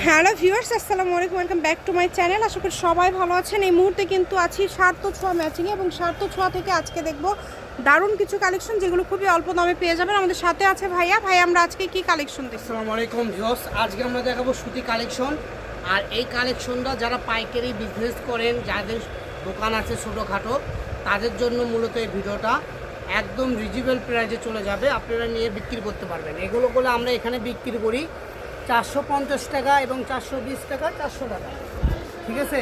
Hello viewers আসসালামু আলাইকুম welcome back to my channel. আশা করি সবাই ভালো আছেন। এই মুহূর্তে কিন্তু আছি সার্থ ছোঁয়া ম্যাচিং এবং সার্থ ছোঁয়া থেকে আজকে দেখব দারুণ কিছু কালেকশন যেগুলো খুবই অল্প দামে পেয়ে যাবেন। আমাদের সাথে আছে ভাইয়া। ভাই আমরা আজকে কি কালেকশন দেখছি আসসালামু আলাইকুম ভিউয়ার্স আজকে আমরা দেখাবো সুতি কালেকশন আর এই কালেকশনটা যারা পাইকারি বিজনেস করেন যাদের দোকান আছে ছোটোখাটো তাদের জন্য মূলত এই ভিডিওটা একদম রিজনেবল প্রাইসে চলে যাবে। আপনারা নিয়ে বিক্রি করতে পারবেন। এগুলো করে আমরা এখানে বিক্রি করি। চারশো পঞ্চাশ টাকা এবং চারশো বিশ টাকা, চারশো টাকা। ঠিক আছে?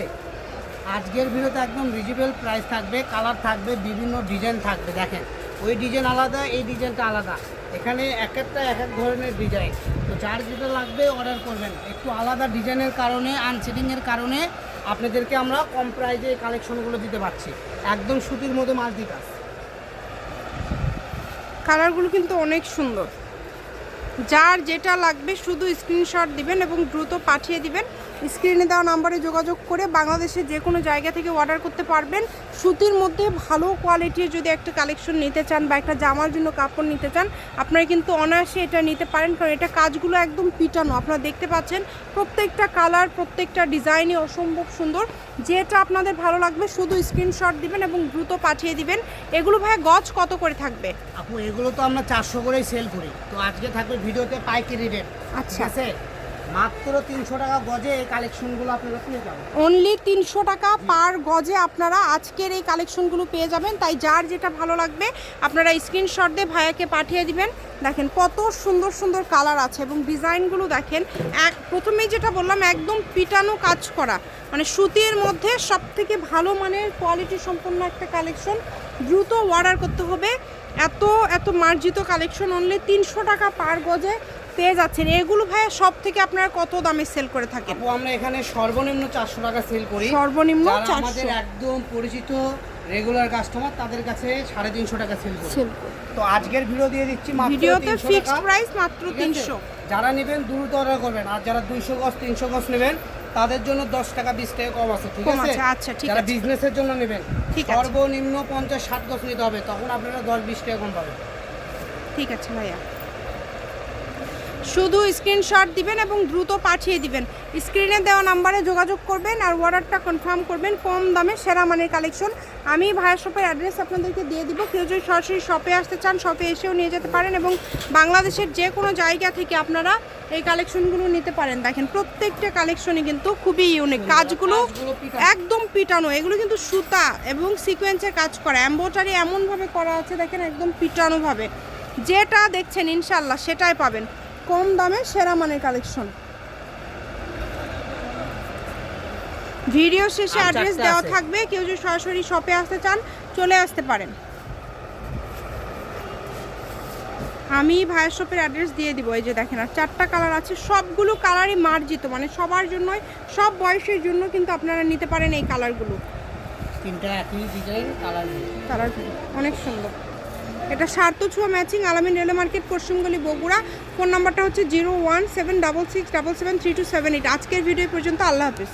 আজকের ভিডিওতে একদম রিজনেবল প্রাইস থাকবে কালার থাকবে, বিভিন্ন ডিজাইন থাকবে। দেখেন, ওই ডিজাইন আলাদা, এই ডিজাইনটা আলাদা। এখানে এক একটা, এক এক ধরনের ডিজাইন তো যার যেটা লাগবে অর্ডার করবেন। একটু আলাদা ডিজাইনের কারণে আনসেটিংয়ের কারণে আপনাদেরকে আমরা কম প্রাইজে কালেকশনগুলো দিতে পারছি। একদম সুতির মধ্যে মাল্টি কাজ কালারগুলো কিন্তু অনেক সুন্দর। যার যেটা লাগবে শুধু স্ক্রিনশট দিবেন এবং দ্রুত পাঠিয়ে দিবেন। স্ক্রিনে দেওয়া নাম্বারে যোগাযোগ করে বাংলাদেশের যে কোনো জায়গা থেকে অর্ডার করতে পারবেন। সুতির মধ্যে ভালো কোয়ালিটির যদি একটা কালেকশন নিতে চান বা একটা জামার জন্য কাপড় নিতে চান, আপনারা কিন্তু অনায়াসে এটা নিতে পারেন। কারণ এটা কাজগুলো একদম পিটানো। আপনারা দেখতে পাচ্ছেন, প্রত্যেকটা কালার প্রত্যেকটা ডিজাইনই অসম্ভব সুন্দর। যেটা আপনাদের ভালো লাগবে শুধু স্ক্রিনশট দিবেন এবং দ্রুত পাঠিয়ে দিবেন। এগুলো ভাই গজ কত করে থাকবে? আপু, এগুলো তো আমরা চারশো করেই সেল করি। তো আজকে থাকবে ভিডিওতে পাইকারি রেট আচ্ছা। আছে? মাত্র তিনশো টাকা গজে এই কালেকশনগুলো আপনারা পেয়ে যাবেন। অনলি তিনশো টাকা পার গজে আপনারা আজকের এই কালেকশনগুলো পেয়ে যাবেন। তাই যার যেটা ভালো লাগবে আপনারা স্ক্রিনশট দিয়ে ভাইয়াকে পাঠিয়ে দিবেন। দেখেন কত সুন্দর সুন্দর কালার আছে এবং ডিজাইনগুলো দেখেন এক প্রথমেই যেটা বললাম একদম পিটানো কাজ করা। মানে সুতির মধ্যে সব থেকে ভালো মানের কোয়ালিটি সম্পন্ন একটা কালেকশন দ্রুত অর্ডার করতে হবে। এত এত মার্জিত কালেকশন অনলি তিনশো টাকা পার গজে পেয়ে যাচ্ছেন। এগুলো ভাইয়া সব থেকে আপনারা কত দামে সেল করে থাকেন? আমরা এখানে সর্বনিম্ন চারশো টাকা সেল করি। সর্বনিম্ন আমাদের একদম পরিচিত রেগুলার কাস্টমার তাদের কাছে সাড়ে তিনশো টাকা সেল করি। তো আজকের ভিডিও দিয়ে দিচ্ছি ভিডিওতে ফিক্সড প্রাইস মাত্র তিনশো। যারা নেবেন দ্রুত অর্ডার করবেন। আর যারা দুইশো গজ তিনশো গজ নেবেন তাদের জন্য দশ টাকা বিশ টাকা কম আছে ঠিক আছে? আচ্ছা, ঠিক আছে। বিজনেসের জন্য নেবেন ঠিক সর্বনিম্ন পঞ্চাশ ষাট গজ নিতে হবে তখন আপনারা দশ বিশ টাকা কম পাবেন। ঠিক আছে ভাইয়া। শুধু স্ক্রিনশট দিবেন এবং দ্রুত পাঠিয়ে দিবেন। স্ক্রিনে দেওয়া নাম্বারে যোগাযোগ করবেন আর অর্ডারটা কনফার্ম করবেন কম দামে সেরা মানের কালেকশন। আমি ভাইয়া শপের অ্যাড্রেস আপনাদেরকে দিয়ে দিব। কেউ যদি সরাসরি শপে আসতে চান শপে এসেও নিয়ে যেতে পারেন এবং বাংলাদেশের যে কোনো জায়গা থেকে আপনারা এই কালেকশনগুলো নিতে পারেন। দেখেন প্রত্যেকটা কালেকশনই কিন্তু খুবই ইউনিক কাজগুলো একদম পিটানো। এগুলো কিন্তু সুতা এবং সিকোয়েন্সের কাজ করা। এম্বোটারি এমনভাবে করা আছে দেখেন একদম পিটানোভাবে। যেটা দেখছেন ইনশাল্লাহ সেটাই পাবেন। কম দামে সেরা মানের কালেকশন ভিডিও শেষে অ্যাড্রেস দেওয়া থাকবে। কেউ যদি সরাসরি শপে আসতে চান চলে আসতে পারেন। আমি ভাইয়ের শপের অ্যাড্রেস দিয়ে দিব। এই যে দেখেন আর চারটা কালার আছে। সবগুলো কালারই মার্জিত মানে সবার জন্যই সব বয়সের জন্য কিন্তু আপনারা নিতে পারেন এই কালারগুলো তিনটা একই ডিজাইন কালার কালারগুলো অনেক সুন্দর। এটা সার্থ ছোঁয়া ম্যাচিং আলামিন রেলওয়ে মার্কেট পশ্চিমগলি বগুড়া। ফোন নাম্বারটা হচ্ছে zero one seven double six double seven three two seven eight. আজকের ভিডিও পর্যন্ত, আল্লাহ হাফিজ।